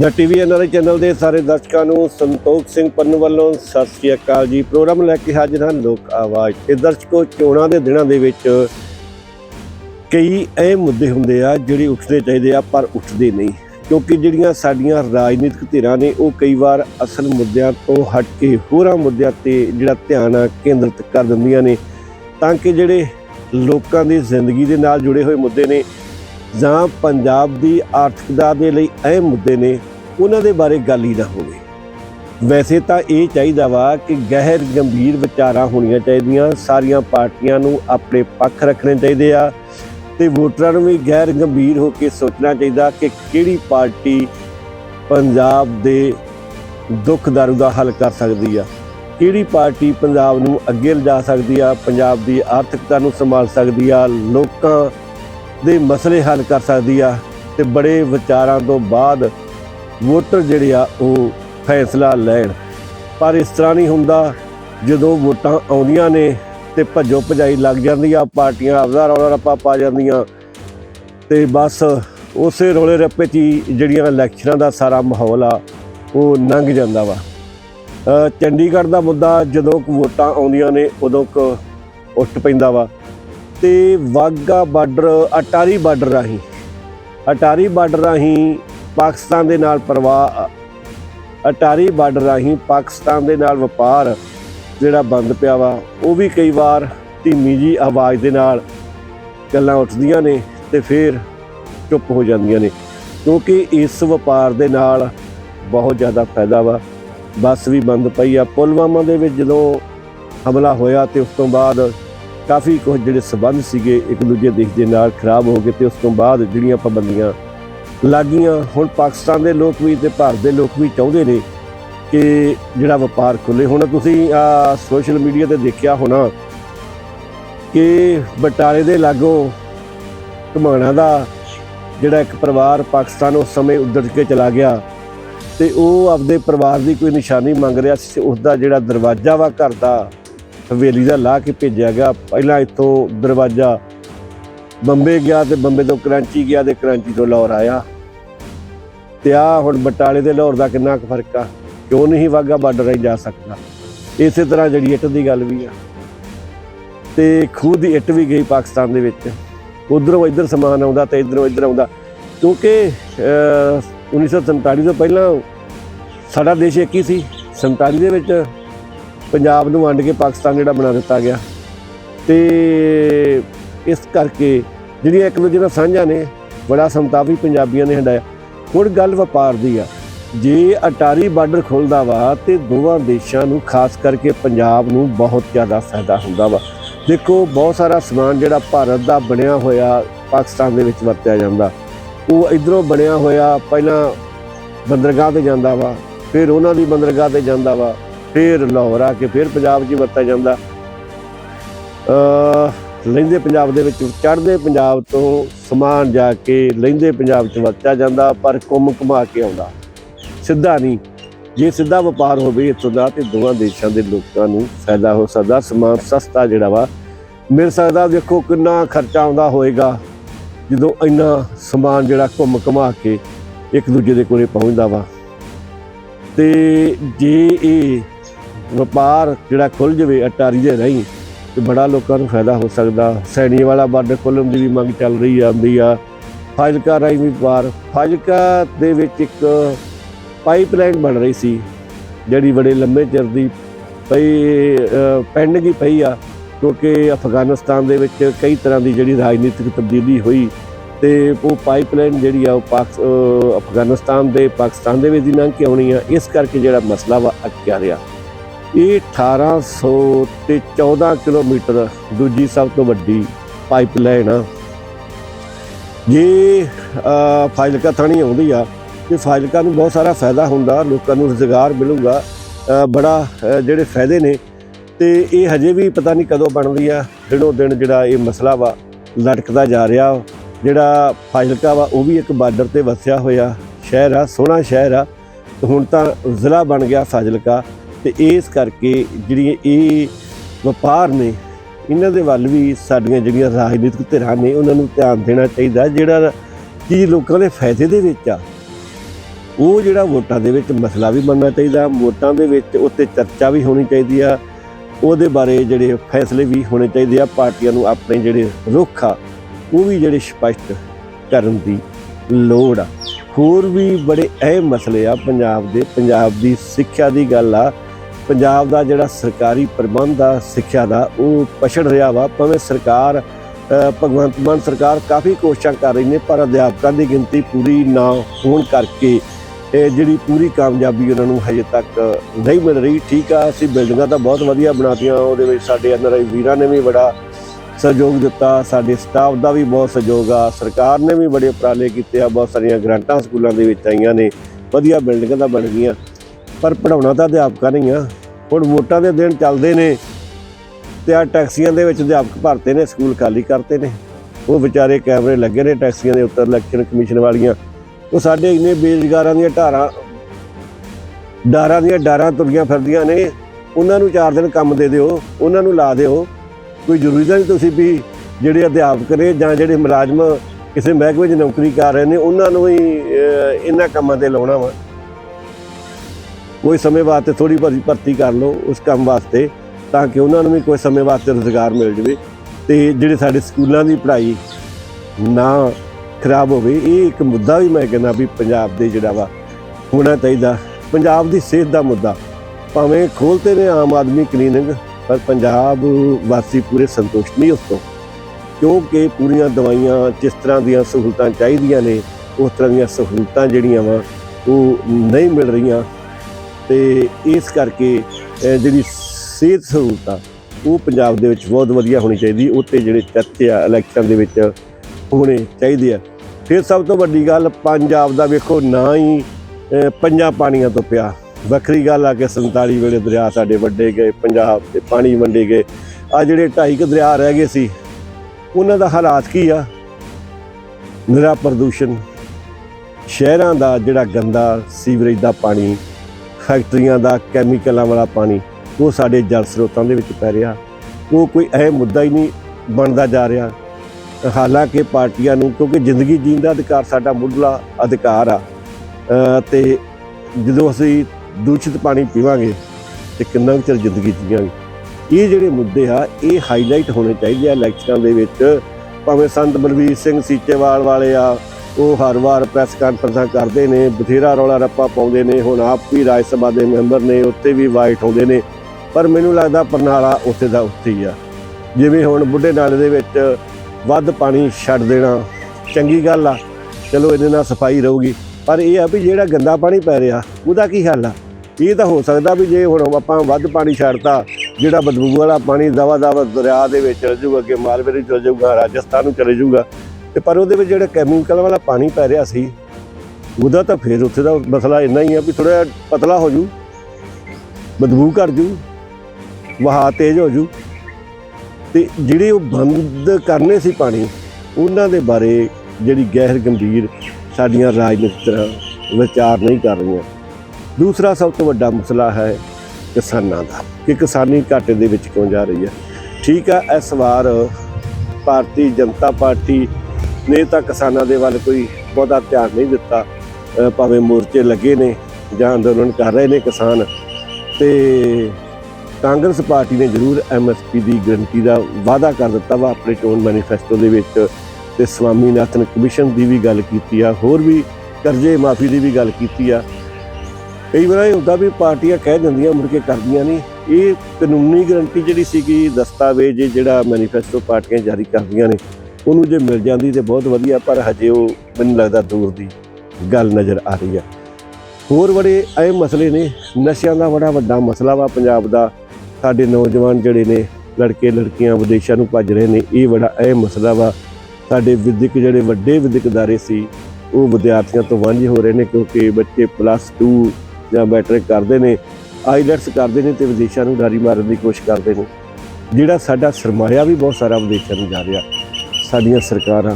ਦਾ TV NRI channel ਦੇ ਸਾਰੇ ਦਰਸ਼ਕਾਂ ਨੂੰ ਸੰਤੋਖ ਸਿੰਘ ਪੰਨੂ ਵੱਲੋਂ ਸਤਿ ਸ੍ਰੀ ਅਕਾਲ ਜੀ। ਪ੍ਰੋਗਰਾਮ ਲੈ ਕੇ ਹਾਜ਼ਰ ਹਾਂ ਲੋਕ ਆਵਾਜ਼ ਇਹ ਦਰਸ਼ਕੋ, ਚੋਣਾਂ ਦੇ ਦਿਨਾਂ ਦੇ ਵਿੱਚ ਕਈ ਅਹਿਮ ਮੁੱਦੇ ਹੁੰਦੇ ਆ, ਜਿਹੜੇ ਉੱਠਣੇ ਚਾਹੀਦੇ ਆ, ਪਰ ਉੱਠਦੇ ਨਹੀਂ। ਕਿਉਂਕਿ ਜਿਹੜੀਆਂ ਸਾਡੀਆਂ ਰਾਜਨੀਤਿਕ ਧਿਰਾਂ ਨੇ, ਉਹ ਕਈ ਵਾਰ ਅਸਲ ਮੁੱਦਿਆਂ ਤੋਂ ਹਟ ਕੇ ਹੋਰਾਂ ਮੁੱਦਿਆਂ ਤੇ ਜਿਹੜਾ ਧਿਆਨ ਆ, ਕੇਂਦਰਿਤ ਕਰ ਦਿੰਦੀਆਂ ਨੇ। ਤਾਂ ਕਿ ਜਿਹੜੇ ਲੋਕਾਂ ਦੀ ਜ਼ਿੰਦਗੀ ਦੇ ਨਾਲ ਜੁੜੇ ਹੋਏ ਮੁੱਦੇ ਨੇ ਜਾਂ ਪੰਜਾਬ ਦੀ ਆਰਥਿਕਤਾ ਦੇ ਲਈ ਅਹਿਮ ਮੁੱਦੇ ਨੇ, ਉਹਨਾਂ ਦੇ ਬਾਰੇ ਗੱਲ ਹੀ ਨਾ ਹੋਵੇ। ਵੈਸੇ ਤਾਂ ਇਹ ਚਾਹੀਦਾ ਵਾ ਕਿ ਗਹਿਰ ਗੰਭੀਰ ਵਿਚਾਰਾਂ ਹੋਣੀਆਂ ਚਾਹੀਦੀਆਂ, ਸਾਰੀਆਂ ਪਾਰਟੀਆਂ ਨੂੰ ਆਪਣੇ ਪੱਖ ਰੱਖਣੇ ਚਾਹੀਦੇ ਆ ਤੇ ਵੋਟਰਾਂ ਨੂੰ ਵੀ ਗੈਰ ਗੰਭੀਰ ਹੋ ਕੇ ਸੋਚਣਾ ਚਾਹੀਦਾ ਕਿ ਕਿਹੜੀ ਪਾਰਟੀ ਪੰਜਾਬ ਦੇ ਦੁੱਖ ਦਰਦ ਦਾ ਹੱਲ ਕਰ ਸਕਦੀ ਆ। ਕਿਹੜੀ ਪਾਰਟੀ ਪੰਜਾਬ ਨੂੰ ਅੱਗੇ ਲਿਜਾ ਸਕਦੀ ਆ, ਪੰਜਾਬ ਦੀ ਆਰਥਿਕਤਾ ਨੂੰ ਸੰਭਾਲ ਸਕਦੀ ਆ, ਲੋਕਾਂ ਦੇ ਮਸਲੇ ਹੱਲ ਕਰ ਸਕਦੀ ਆ ਤੇ ਬੜੇ ਵਿਚਾਰਾਂ ਤੋਂ ਬਾਅਦ ਵੋਟਰ ਜਿਹੜੇ ਆ ਉਹ ਫੈਸਲਾ ਲੈਣ। ਪਰ ਇਸ ਤਰ੍ਹਾਂ ਨਹੀਂ ਹੁੰਦਾ, ਜਦੋਂ ਵੋਟਾਂ ਆਉਂਦੀਆਂ ਨੇ ਤੇ ਭੱਜੋ ਭਜਾਈ ਲੱਗ ਜਾਂਦੀ ਆ, ਪਾਰਟੀਆਂ ਆਪਦਾ ਰੌਲਾ ਰੱਪਾ ਪਾ ਜਾਂਦੀਆਂ। ਤੇ ਬਸ ਉਸੇ ਰੋਲੇ ਰੱਪੇ 'ਚ ਹੀ ਜਿਹੜੀਆਂ ਇਲੈਕਸ਼ਨਾਂ ਦਾ ਸਾਰਾ ਮਾਹੌਲ ਆ, ਉਹ ਲੰਘ ਜਾਂਦਾ ਵਾ। ਚੰਡੀਗੜ੍ਹ ਦਾ ਮੁੱਦਾ ਜਦੋਂ ਕੁ ਵੋਟਾਂ ਆਉਂਦੀਆਂ ਨੇ, ਉਦੋਂ ਕੁ ਉੱਠ ਪੈਂਦਾ ਵਾ। ਤੇ ਵਾਗਾ ਬਾਰਡਰ, ਅਟਾਰੀ ਬਾਰਡਰ ਰਾਹੀਂ। ਅਟਾਰੀ ਬਾਰਡਰ ਰਾਹੀਂ ਪਾਕਿਸਤਾਨ ਦੇ ਨਾਲ ਪਰਵਾਹ ਅਟਾਰੀ ਬਾਰਡਰ ਰਾਹੀਂ ਪਾਕਿਸਤਾਨ ਦੇ ਨਾਲ ਵਪਾਰ ਜਿਹੜਾ ਬੰਦ ਪਿਆ ਵਾ, ਉਹ ਵੀ ਕਈ ਵਾਰ ਧੀਮੀ ਜੀ ਆਵਾਜ਼ ਦੇ ਨਾਲ ਗੱਲਾਂ ਉੱਠਦੀਆਂ ਨੇ ਤੇ ਫਿਰ ਚੁੱਪ ਹੋ ਜਾਂਦੀਆਂ ਨੇ। ਕਿਉਂਕਿ ਇਸ ਵਪਾਰ ਦੇ ਨਾਲ ਬਹੁਤ ਜ਼ਿਆਦਾ ਫਾਇਦਾ ਵਾ। ਬੱਸ ਵੀ ਬੰਦ ਪਈ ਆ। ਪੁਲਵਾਮਾ ਦੇ ਵਿੱਚ ਜਦੋਂ ਹਮਲਾ ਹੋਇਆ ਤੇ ਉਸ ਤੋਂ ਬਾਅਦ ਕਾਫੀ ਕੁਝ ਜਿਹੜੇ ਸਬੰਧ ਸੀਗੇ ਇੱਕ ਦੂਜੇ ਦੇਸ਼ ਦੇ ਨਾਲ ਖਰਾਬ ਹੋ ਗਏ ਤੇ ਉਸ ਤੋਂ ਬਾਅਦ ਜਿਹੜੀਆਂ ਪਾਬੰਦੀਆਂ ਲੱਗੀਆਂ, ਹੁਣ ਪਾਕਿਸਤਾਨ ਦੇ ਲੋਕ ਵੀ ਤੇ ਭਾਰਤ ਦੇ ਲੋਕ ਵੀ ਚਾਹੁੰਦੇ ਨੇ ਕਿ ਜਿਹੜਾ ਵਪਾਰ ਖੁੱਲੇ ਹੁਣ ਤੁਸੀਂ ਆ ਸੋਸ਼ਲ ਮੀਡੀਆ ਤੇ ਦੇਖਿਆ ਹੋਣਾ ਕਿ ਬਟਾਲੇ ਦੇ ਲਾਗੋਂ ਘਮਾਣਾ ਦਾ ਜਿਹੜਾ ਇੱਕ ਪਰਿਵਾਰ ਪਾਕਿਸਤਾਨ ਉਸ ਸਮੇਂ ਉੱਧਰ ਕੇ ਚਲਾ ਗਿਆ ਤੇ ਉਹ ਆਪਦੇ ਪਰਿਵਾਰ ਦੀ ਕੋਈ ਨਿਸ਼ਾਨੀ ਮੰਗ ਰਿਹਾ ਸੀ ਉਸ ਦਾ ਜਿਹੜਾ ਦਰਵਾਜ਼ਾ ਵਾ ਘਰ ਦਾ ਹਵੇਲੀ ਦਾ ਲਾ ਕੇ ਭੇਜਿਆ ਗਿਆ। ਪਹਿਲਾਂ ਇੱਥੋਂ ਦਰਵਾਜ਼ਾ ਬੰਬੇ ਗਿਆ ਤੇ ਬੰਬੇ ਤੋਂ ਕਰਾਂਚੀ ਗਿਆ ਤੇ ਕਰਾਂਚੀ ਤੋਂ ਲਾਹੌਰ ਆਇਆ। ਤੇ ਆ ਹੁਣ ਬਟਾਲੇ ਦੇ ਲਾਹੌਰ ਦਾ ਕਿੰਨਾ ਕੁ ਫ਼ਰਕ ਆ? ਕਿਉਂ ਨਹੀਂ ਵਾਗਾ ਬਾਰਡਰ ਰਾਹੀਂ ਜਾ ਸਕਦਾ? ਇਸੇ ਤਰ੍ਹਾਂ ਜਿਹੜੀ ਇੱਟ ਦੀ ਗੱਲ ਵੀ ਆ। ਤੇ ਖੂਹ ਦੀ ਇੱਟ ਵੀ ਗਈ ਪਾਕਿਸਤਾਨ ਦੇ ਵਿੱਚ। ਉਧਰੋਂ ਇੱਧਰ ਸਮਾਨ ਆਉਂਦਾ ਤੇ ਇੱਧਰੋਂ ਇੱਧਰ ਆਉਂਦਾ। ਕਿਉਂਕਿ ਅਹ, 1947 ਤੋਂ ਪਹਿਲਾਂ ਸਾਡਾ ਦੇਸ਼ ਇੱਕ ਹੀ ਸੀ। 47 ਦੇ ਵਿੱਚ ਪੰਜਾਬ ਨੂੰ ਵੰਡ ਕੇ ਪਾਕਿਸਤਾਨ ਜਿਹੜਾ ਬਣਾ ਦਿੱਤਾ ਗਿਆ। ਤੇ ਇਸ ਕਰਕੇ ਜਿਹੜੀਆਂ ਇੱਕ ਦੂਜੇ ਨਾਲ ਸਾਂਝਾਂ ਨੇ, ਬੜਾ ਸਮਤਾਵੀ ਪੰਜਾਬੀਆਂ ਨੇ ਹੰਡਾਇਆ। ਹੁਣ ਗੱਲ ਵਪਾਰ ਦੀ ਆ। ਜੇ ਅਟਾਰੀ ਬਾਰਡਰ ਖੁੱਲਦਾ ਵਾ ਤੇ ਦੋਵਾਂ ਦੇਸ਼ਾਂ ਨੂੰ ਖਾਸ ਕਰਕੇ ਪੰਜਾਬ ਨੂੰ ਬਹੁਤ ਜ਼ਿਆਦਾ ਫਾਇਦਾ ਹੁੰਦਾ ਵਾ। ਦੇਖੋ, ਬਹੁਤ ਸਾਰਾ ਸਮਾਨ ਜਿਹੜਾ ਭਾਰਤ ਦਾ ਬਣਿਆ ਹੋਇਆ ਪਾਕਿਸਤਾਨ ਦੇ ਵਿੱਚ ਵਰਤਿਆ ਜਾਂਦਾ। ਉਹ ਇਧਰੋਂ ਬਣਿਆ ਹੋਇਆ ਪਹਿਲਾਂ ਬੰਦਰਗਾਹ ਤੇ ਜਾਂਦਾ ਵਾ, ਫਿਰ ਉਹਨਾਂ ਦੀ ਬੰਦਰਗਾਹ ਤੇ ਜਾਂਦਾ ਵਾ। ਫਿਰ ਲਾਹੌਰ ਆ ਕੇ ਫਿਰ ਪੰਜਾਬ 'ਚ ਵਰਤਿਆ ਜਾਂਦਾ। ਅ ਲੈਂਦੇ ਪੰਜਾਬ ਦੇ ਵਿੱਚ, ਚੜ੍ਹਦੇ ਪੰਜਾਬ ਤੋਂ ਸਮਾਨ ਜਾ ਕੇ ਲੈਂਦੇ ਪੰਜਾਬ 'ਚ ਵਰਤਿਆ ਜਾਂਦਾ, ਪਰ ਕੁੰਮ ਘੁਮਾ ਕੇ ਆਉਂਦਾ। ਸਿੱਧਾ ਨਹੀਂ, ਜੇ ਸਿੱਧਾ ਵਪਾਰ ਹੋਵੇ ਇੱਥੋਂ ਦਾ ਤੇ ਦੋਵਾਂ ਦੇਸ਼ਾਂ ਦੇ ਲੋਕਾਂ ਨੂੰ ਫਾਇਦਾ ਹੋ ਸਕਦਾ, ਸਮਾਨ ਸਸਤਾ ਜਿਹੜਾ ਵਾ। ਮਿਲ ਸਕਦਾ ਦੇਖੋ ਕਿੰਨਾ ਖਰਚਾ ਆਉਂਦਾ ਹੋਏਗਾ, ਜਦੋਂ ਇੰਨਾ ਸਮਾਨ ਜਿਹੜਾ ਘੁੰਮ ਘੁਮਾ ਕੇ ਇੱਕ ਦੂਜੇ ਦੇ ਕੋਲੇ ਪਹੁੰਚਦਾ ਵਾ। ਤੇ ਜੇ ਇਹ ਵਪਾਰ ਜਿਹੜਾ ਖੁੱਲ ਜਵੇ ਅਟਾਰੀ ਦੇ ਰਾਹੀਂ ਤੇ ਬੜਾ ਲੋਕਾਂ ਨੂੰ ਫਾਇਦਾ ਹੋ ਸਕਦਾ। ਸੈਣੀ ਵਾਲਾ ਬਾਰਡਰ ਖੋਲ੍ਹਣ ਦੀ ਵੀ ਮੰਗ ਚੱਲ ਰਹੀ ਆਂਦੀ ਆ ਫਾਜ਼ਿਲਕਾ ਰਾਹੀਂ ਵੀ ਵਪਾਰ। ਫਾਜ਼ਿਲਕਾ ਦੇ ਵਿੱਚ ਇੱਕ ਪਾਈਪਲਾਈਨ ਬਣ ਰਹੀ ਸੀ ਜਿਹੜੀ ਬੜੇ ਲੰਮੇ ਚਿਰ ਦੀ ਪਈ ਅਹ, ਪੈਂਡਿੰਗ ਪਈ ਆ ਕਿਉਂਕਿ ਅਫਗਾਨਿਸਤਾਨ ਦੇ ਵਿੱਚ ਕਈ ਤਰ੍ਹਾਂ ਦੀ ਜਿਹੜੀ ਰਾਜਨੀਤਿਕ ਤਬਦੀਲੀ ਹੋਈ ਤੇ ਉਹ ਪਾਈਪਲਾਈਨ ਜਿਹੜੀ ਆ ਉਹ ਪਾਕਿਸ ਅਫਗਾਨਿਸਤਾਨ ਦੇ ਪਾਕਿਸਤਾਨ ਦੇ ਵਿੱਚ ਦੀ ਲੰਘ ਕੇ ਆਉਣੀ ਆ। ਇਸ ਕਰਕੇ ਜਿਹੜਾ ਮਸਲਾ ਵਾ ਅਟਕਿਆ ਰਿਹਾ। ਇਹ 1800 ਤੇ 14 ਕਿਲੋਮੀਟਰ ਦੂਜੀ ਸਭ ਤੋਂ ਵੱਡੀ ਪਾਈਪਲਾਈਨ ਆ। ਜੇ ਫਾਜ਼ਿਲਕਾ ਥਾਣੀ ਆਉਂਦੀ ਆ, ਤੇ ਫਾਜ਼ਿਲਕਾ ਨੂੰ ਬਹੁਤ ਸਾਰਾ ਫਾਇਦਾ ਹੁੰਦਾ, ਲੋਕਾਂ ਨੂੰ ਰੁਜ਼ਗਾਰ ਮਿਲੂਗਾ ਬੜਾ ਜਿਹੜੇ ਫਾਇਦੇ ਨੇ। ਤੇ ਇਹ ਹਜੇ ਵੀ ਪਤਾ ਨਹੀਂ ਕਦੋਂ ਬਣਦੀ ਆ, ਦਿਨੋਂ ਦਿਨ ਜਿਹੜਾ ਇਹ ਮਸਲਾ ਵਾ, ਲਟਕਦਾ ਜਾ ਰਿਹਾ। ਜਿਹੜਾ ਫਾਜ਼ਿਲਕਾ ਵਾ, ਉਹ ਵੀ ਇੱਕ ਬਾਰਡਰ ਤੇ ਵਸਿਆ ਹੋਇਆ ਸ਼ਹਿਰ ਆ, ਸੋਹਣਾ ਸ਼ਹਿਰ ਆ। ਹੁਣ ਤਾਂ ਜ਼ਿਲ੍ਹਾ ਬਣ ਗਿਆ ਫਾਜ਼ਿਲਕਾ। ਤੇ ਇਸ ਕਰਕੇ ਜਿਹੜੀਆਂ ਇਹ ਵਪਾਰ ਨੇ, ਇਹਨਾਂ ਦੇ ਵੱਲ ਵੀ ਸਾਡੀਆਂ ਜਿਹੜੀਆਂ ਰਾਜਨੀਤਿਕ ਧਿਰਾਂ ਨੇ, ਉਹਨਾਂ ਨੂੰ ਧਿਆਨ ਦੇਣਾ ਚਾਹੀਦਾ, ਜਿਹੜਾ ਕਿ ਲੋਕਾਂ ਦੇ ਫਾਇਦੇ ਦੇ ਵਿੱਚ ਆ, ਉਹ ਜਿਹੜਾ ਵੋਟਾਂ ਦੇ ਵਿੱਚ ਮਸਲਾ ਵੀ ਬਣਨਾ ਚਾਹੀਦਾ, ਵੋਟਾਂ ਦੇ ਵਿੱਚ ਉੱਤੇ ਚਰਚਾ ਵੀ ਹੋਣੀ ਚਾਹੀਦੀ ਆ, ਉਹਦੇ ਬਾਰੇ ਜਿਹੜੇ ਫੈਸਲੇ ਵੀ ਹੋਣੇ ਚਾਹੀਦੇ ਆ, ਪਾਰਟੀਆਂ ਨੂੰ ਆਪਣੇ ਜਿਹੜੇ ਰੁੱਖ ਆ, ਉਹ ਵੀ ਜਿਹੜੇ ਸਪਸ਼ਟ ਕਰਨ ਦੀ ਲੋੜ ਆ। ਹੋਰ ਵੀ ਬੜੇ ਅਹਿਮ ਮਸਲੇ ਆ ਪੰਜਾਬ ਦੇ, ਪੰਜਾਬ ਦੀ ਸਿੱਖਿਆ ਦੀ ਗੱਲ ਆ ਪੰਜਾਬ ਦਾ ਜਿਹੜਾ ਸਰਕਾਰੀ ਪ੍ਰਬੰਧ ਆ, ਸਿੱਖਿਆ ਦਾ, ਉਹ ਪਛੜ ਰਿਹਾ ਵਾ। ਭਾਵੇਂ ਸਰਕਾਰ ਭਗਵੰਤ ਮਾਨ ਸਰਕਾਰ ਕਾਫੀ ਕੋਸ਼ਿਸ਼ਾਂ ਕਰ ਰਹੀ ਨੇ, ਪਰ ਅਧਿਆਪਕਾਂ ਦੀ ਗਿਣਤੀ ਪੂਰੀ ਨਾ ਹੋਣ ਕਰਕੇ ਇਹ ਜਿਹੜੀ ਪੂਰੀ ਕਾਮਯਾਬੀ ਉਹਨਾਂ ਨੂੰ ਹਜੇ ਤੱਕ ਨਹੀਂ ਮਿਲ ਰਹੀ। ਠੀਕ ਆ, ਅਸੀਂ ਬਿਲਡਿੰਗਾਂ ਤਾਂ ਬਹੁਤ ਵਧੀਆ ਬਣਾਤੀਆਂ, ਉਹਦੇ ਵਿੱਚ ਸਾਡੇ ਐਨਆਰਆਈ ਵੀਰਾਂ ਨੇ ਵੀ ਬੜਾ ਸਹਿਯੋਗ ਦਿੱਤਾ, ਸਾਡੇ ਸਟਾਫ ਦਾ ਵੀ ਬਹੁਤ ਸਹਿਯੋਗ ਆ, ਸਰਕਾਰ ਨੇ ਵੀ ਬੜੇ ਉਪਰਾਲੇ ਕੀਤੇ ਆ, ਬਹੁਤ ਸਾਰੀਆਂ ਗ੍ਰਾਂਟਾਂ ਸਕੂਲਾਂ ਦੇ ਵਿੱਚ ਆਈਆਂ ਨੇ, ਵਧੀਆ ਬਿਲਡਿੰਗਾਂ ਤਾਂ ਬਣ ਗਈਆਂ। ਪਰ ਪੜਾਉਣਾ ਤਾਂ ਅਧਿਆਪਕਾਂ ਨਹੀਂ ਆ। ਹੁਣ ਵੋਟਾਂ ਦੇ ਦਿਨ ਚੱਲਦੇ ਨੇ ਤੇ ਆ ਟੈਕਸੀਆਂ ਦੇ ਵਿੱਚ ਅਧਿਆਪਕ ਭਰਤੇ ਨੇ, ਸਕੂਲ ਖਾਲੀ ਕਰਤੇ ਨੇ। ਉਹ ਵਿਚਾਰੇ ਕੈਮਰੇ ਲੱਗੇ ਨੇ ਟੈਕਸੀਆਂ ਦੇ ਉੱਤੇ ਇਲੈਕਸ਼ਨ ਕਮਿਸ਼ਨ ਵਾਲੀਆਂ। ਉਹ ਸਾਡੇ ਇੰਨੇ ਬੇਰੁਜ਼ਗਾਰਾਂ ਦੀਆਂ ਢਾਰਾਂ ਡਾਰਾਂ ਦੀਆਂ ਡਾਰਾਂ ਤੁਰੀਆਂ ਫਿਰਦੀਆਂ ਨੇ। ਉਹਨਾਂ ਨੂੰ ਚਾਰ ਦਿਨ ਕੰਮ ਦੇ ਦਿਓ, ਉਹਨਾਂ ਨੂੰ ਲਾ ਦਿਓ। ਕੋਈ ਜ਼ਰੂਰੀ ਤਾਂ ਨਹੀਂ ਤੁਸੀਂ ਵੀ ਜਿਹੜੇ ਅਧਿਆਪਕ ਨੇ ਜਾਂ ਜਿਹੜੇ ਮੁਲਾਜ਼ਮ ਕਿਸੇ ਮਹਿਕਮੇ 'ਚ ਨੌਕਰੀ ਕਰ ਰਹੇ ਨੇ, ਉਹਨਾਂ ਨੂੰ ਹੀ ਇਹਨਾਂ ਕੰਮਾਂ ਤੇ ਲਾਉਣਾ ਵਾ। ਕੋਈ ਸਮੇਂ ਵਾਸਤੇ ਥੋੜੀ ਭਰੀ ਭਰਤੀ ਕਰ ਲਓ ਉਸ ਕੰਮ ਵਾਸਤੇ, ਤਾਂ ਕਿ ਉਹਨਾਂ ਨੂੰ ਵੀ ਕੋਈ ਸਮੇਂ ਵਾਸਤੇ ਰੁਜ਼ਗਾਰ ਮਿਲ ਜਾਵੇ ਤੇ ਜਿਹੜੇ ਸਾਡੇ ਸਕੂਲਾਂ ਦੀ ਪੜ੍ਹਾਈ ਨਾ ਖਰਾਬ ਹੋਵੇ, ਇਹ ਇੱਕ ਮੁੱਦਾ ਵੀ ਮੈਂ ਕਹਿੰਦਾ ਵੀ ਪੰਜਾਬ ਦੇ ਜਿਹੜਾ ਵਾ ਹੋਣਾ ਚਾਹੀਦਾ। ਪੰਜਾਬ ਦੀ ਸਿਹਤ ਦਾ ਮੁੱਦਾ, ਭਾਵੇਂ ਖੋਲਤੇ ਨੇ ਆਮ ਆਦਮੀ ਕਲੀਨਿਕ ਪਰ ਪੰਜਾਬ ਵਾਸੀ ਪੂਰੇ ਸੰਤੁਸ਼ਟ ਨਹੀਂ ਉਸ ਤੋਂ, ਕਿਉਂਕਿ ਪੂਰੀਆਂ ਦਵਾਈਆਂ ਜਿਸ ਤਰ੍ਹਾਂ ਦੀਆਂ ਸਹੂਲਤਾਂ ਚਾਹੀਦੀਆਂ ਨੇ, ਉਸ ਤਰ੍ਹਾਂ ਦੀਆਂ ਸਹੂਲਤਾਂ ਜਿਹੜੀਆਂ ਵਾ, ਉਹ ਨਹੀਂ ਮਿਲ ਰਹੀਆਂ। ਤੇ ਇਸ ਕਰਕੇ ਜਿਹੜੀ ਸਿਹਤ ਸਹੂਲਤਾਂ ਉਹ ਪੰਜਾਬ ਦੇ ਵਿੱਚ ਬਹੁਤ ਵਧੀਆ ਹੋਣੀ ਚਾਹੀਦੀ ਉੱਤੇ ਜਿਹੜੇ ਚਰਚੇ ਆ ਇਲੈਕਸ਼ਨ ਦੇ ਵਿੱਚ ਹੋਣੇ ਚਾਹੀਦੇ ਆ। ਫਿਰ ਸਭ ਤੋਂ ਵੱਡੀ ਗੱਲ, ਪੰਜਾਬ ਦਾ ਵੇਖੋ ਨਾ ਹੀ ਪੰਜਾਂ ਪਾਣੀਆਂ ਤੋਂ ਪਿਆ। ਵੱਖਰੀ ਗੱਲ ਆ ਕਿ 47 ਵੇਲੇ ਦਰਿਆ ਸਾਡੇ ਵੱਡੇ ਗਏ, ਪੰਜਾਬ ਦੇ ਪਾਣੀ ਵੰਡੇ ਗਏ। ਆ ਜਿਹੜੇ ਢਾਈ ਕੁ ਦਰਿਆ ਰਹਿ ਗਏ ਸੀ, ਉਹਨਾਂ ਦਾ ਹਾਲਾਤ ਕੀ ਆ? ਨਿਰਾ ਪ੍ਰਦੂਸ਼ਣ ਸ਼ਹਿਰਾਂ ਦਾ ਜਿਹੜਾ ਗੰਦਾ ਸੀਵਰੇਜ ਦਾ ਪਾਣੀ ਫੈਕਟਰੀਆਂ ਦਾ ਕੈਮੀਕਲਾਂ ਵਾਲਾ ਪਾਣੀ ਉਹ ਸਾਡੇ ਜਲ ਸਰੋਤਾਂ ਦੇ ਵਿੱਚ ਪੈ ਰਿਹਾ। ਉਹ ਕੋਈ ਅਹਿਮ ਮੁੱਦਾ ਹੀ ਨਹੀਂ ਬਣਦਾ ਜਾ ਰਿਹਾ। ਹਾਲਾਂਕਿ ਪਾਰਟੀਆਂ ਨੂੰ ਕਿਉਂਕਿ ਜ਼ਿੰਦਗੀ ਜੀਣ ਦਾ ਅਧਿਕਾਰ ਸਾਡਾ ਮੁੱਢਲਾ ਅਧਿਕਾਰ ਆ। ਅ, ਤੇ ਜਦੋਂ ਅਸੀਂ ਦੂਸ਼ਿਤ ਪਾਣੀ ਪੀਵਾਂਗੇ ਤੇ ਕਿੰਨਾ ਕੁ ਚਿਰ ਜ਼ਿੰਦਗੀ ਜੀਵਾਂਗੇ? ਇਹ ਜਿਹੜੇ ਮੁੱਦੇ ਆ ਇਹ ਹਾਈਲਾਈਟ ਹੋਣੇ ਚਾਹੀਦੇ ਆ ਇਲੈਕਸ਼ਨਾਂ ਦੇ ਵਿੱਚ। ਭਾਵੇਂ ਸੰਤ ਬਲਵੀਰ ਸਿੰਘ ਸੀਚੇਵਾਲ ਵਾਲੇ ਆ ਉਹ ਹਰ ਵਾਰ ਪ੍ਰੈਸ ਕਾਨਫਰੰਸਾਂ ਕਰਦੇ ਨੇ, ਬਥੇਰਾ ਰੌਲਾ ਰੱਪਾ ਪਾਉਂਦੇ ਨੇ, ਹੁਣ ਆਪ ਵੀ ਰਾਜ ਸਭਾ ਦੇ ਮੈਂਬਰ ਨੇ, ਉੱਤੇ ਵੀ ਵਾਈਟ ਆਉਂਦੇ ਨੇ। ਪਰ ਮੈਨੂੰ ਲੱਗਦਾ ਪਰਨਾਲਾ ਉੱਥੇ ਦਾ ਉੱਥੇ ਹੀ ਆ। ਜਿਵੇਂ ਹੁਣ ਬੁੱਢੇ ਨਾਲੇ ਦੇ ਵਿੱਚ ਵੱਧ ਪਾਣੀ ਛੱਡ ਦੇਣਾ, ਚੰਗੀ ਗੱਲ ਆ। ਚਲੋ ਇਹਦੇ ਨਾਲ ਸਫ਼ਾਈ ਰਹੂਗੀ। ਪਰ ਇਹ ਆ ਵੀ ਜਿਹੜਾ ਗੰਦਾ ਪਾਣੀ ਪੈ ਰਿਹਾ, ਉਹਦਾ ਕੀ ਹੱਲ ਆ? ਇਹ ਤਾਂ ਹੋ ਸਕਦਾ ਵੀ ਜੇ ਹੁਣ ਆਪਾਂ ਵੱਧ ਪਾਣੀ ਛੱਡਤਾ, ਜਿਹੜਾ ਬਦਬੂ ਵਾਲਾ ਪਾਣੀ ਦਵਾ ਦਵਾ ਦਰਿਆ ਦੇ ਵਿੱਚ ਚਲ ਜਾਊਗਾ ਕਿ ਮਾਲਵੇ ਨੂੰ ਚਲ ਜਾਊਗਾ, ਰਾਜਸਥਾਨ ਨੂੰ ਚਲੇ ਜਾਊਗਾ ਤੇ ਪਰ ਉਹਦੇ ਵਿੱਚ ਜਿਹੜਾ ਕੈਮੀਕਲ ਵਾਲਾ ਪਾਣੀ ਪੈ ਰਿਹਾ ਸੀ, ਉਹਦਾ ਤਾਂ ਫਿਰ ਉੱਥੇ ਦਾ ਮਸਲਾ ਇੰਨਾ ਹੀ ਆ ਵੀ ਥੋੜਾ ਪਤਲਾ ਹੋ ਜੂ, ਬਦਬੂ ਕਰ ਜੂ ਵਹਾ ਤੇਜ਼ ਹੋ ਜੂ। ਤੇ ਜਿਹੜੇ ਉਹ ਬੰਦ ਕਰਨੇ ਸੀ ਪਾਣੀ, ਉਹਨਾਂ ਦੇ ਬਾਰੇ ਜਿਹੜੀ ਗਹਿਰ ਗੰਭੀਰ ਸਾਡੀਆਂ ਰਾਜਨੀਤਿਕ ਵਿਚਾਰ ਨਹੀਂ ਕਰ ਰਹੀਆਂ। ਦੂਸਰਾ ਸਭ ਤੋਂ ਵੱਡਾ ਮਸਲਾ ਹੈ ਕਿਸਾਨਾਂ ਦਾ, ਕਿ ਕਿਸਾਨੀ ਘਾਟੇ ਦੇ ਵਿੱਚ ਕਿਉਂ ਜਾ ਰਹੀ ਹੈ। ਠੀਕ ਆ, ਇਸ ਵਾਰ ਭਾਰਤੀ ਜਨਤਾ ਪਾਰਟੀ ਨੇ ਤਾਂ ਕਿਸਾਨਾਂ ਦੇ ਵੱਲ ਕੋਈ ਬਹੁਤਾ ਧਿਆਨ ਨਹੀਂ ਦਿੱਤਾ। ਭਾਵੇਂ ਮੋਰਚੇ ਲੱਗੇ ਨੇ ਜਾਂ ਅੰਦੋਲਨ ਕਰ ਰਹੇ ਨੇ ਕਿਸਾਨ। ਤੇ ਕਾਂਗਰਸ ਪਾਰਟੀ ਨੇ ਜ਼ਰੂਰ ਐਮਐਸਪੀ ਦੀ ਗਰੰਟੀ ਦਾ ਵਾਅਦਾ ਕਰ ਦਿੱਤਾ ਵਾ ਆਪਣੇ ਚੋਣ ਮੈਨੀਫੈਸਟੋ ਦੇ ਵਿੱਚ। ਤੇ ਸਵਾਮੀਨਾਥਨ ਕਮਿਸ਼ਨ ਦੀ ਵੀ ਗੱਲ ਕੀਤੀ ਆ, ਹੋਰ ਵੀ ਕਰਜ਼ੇ ਮਾਫੀ ਦੀ ਵੀ ਗੱਲ ਕੀਤੀ ਆ। ਕਈ ਵਾਰ ਇਹ ਹੁੰਦਾ ਵੀ ਪਾਰਟੀਆਂ ਕਹਿ ਦਿੰਦੀਆਂ, ਮੁੜ ਕੇ ਕਰਦੀਆਂ ਨਹੀਂ। ਇਹ ਕਾਨੂੰਨੀ ਗਰੰਟੀ ਜਿਹੜੀ ਸੀਗੀ, ਦਸਤਾਵੇਜ਼ ਜਿਹੜਾ ਮੈਨੀਫੈਸਟੋ ਪਾਰਟੀਆਂ ਜਾਰੀ ਕਰਦੀਆਂ ਨੇ। ਉਹਨੂੰ ਜੇ ਮਿਲ ਜਾਂਦੀ ਤੇ ਬਹੁਤ ਵਧੀਆ, ਪਰ ਹਜੇ ਉਹ ਮੈਨੂੰ ਲੱਗਦਾ ਦੂਰ ਦੀ ਗੱਲ ਨਜ਼ਰ ਆ ਰਹੀ ਆ। ਹੋਰ ਬੜੇ ਅਹਿਮ ਮਸਲੇ ਨੇ, ਨਸ਼ਿਆਂ ਦਾ ਬੜਾ ਵੱਡਾ ਮਸਲਾ ਵਾ ਪੰਜਾਬ ਦਾ। ਸਾਡੇ ਨੌਜਵਾਨ ਜਿਹੜੇ ਨੇ, ਲੜਕੇ, ਲੜਕੀਆਂ, ਵਿਦੇਸ਼ਾਂ ਨੂੰ ਭੱਜ ਰਹੇ ਨੇ, ਇਹ ਬੜਾ ਅਹਿਮ ਮਸਲਾ ਵਾ। ਸਾਡੇ ਵਿਦਿਅਕ ਜਿਹੜੇ ਵੱਡੇ ਵਿਦਿਅਕ ਅਦਾਰੇ ਸੀ, ਉਹ ਵਿਦਿਆਰਥੀਆਂ ਤੋਂ ਵਾਂਝੇ ਹੋ ਰਹੇ ਨੇ, ਕਿਉਂਕਿ ਬੱਚੇ ਪਲੱਸ 2 ਜਾਂ ਮੈਟ੍ਰਿਕ ਕਰਦੇ ਨੇ ਆਈਲੈਟਸ ਕਰਦੇ ਨੇ ਤੇ ਵਿਦੇਸ਼ਾਂ ਨੂੰ ਡਾਰੀ ਮਾਰਨ ਦੀ ਕੋਸ਼ਿਸ਼ ਕਰਦੇ ਨੇ। ਜਿਹੜਾ ਸਾਡਾ ਸਰਮਾਇਆ ਵੀ ਬਹੁਤ ਸਾਰਾ ਵਿਦੇਸ਼ਾਂ ਨੂੰ ਜਾ ਰਿਹਾ। ਸਾਡੀਆਂ ਸਰਕਾਰਾਂ,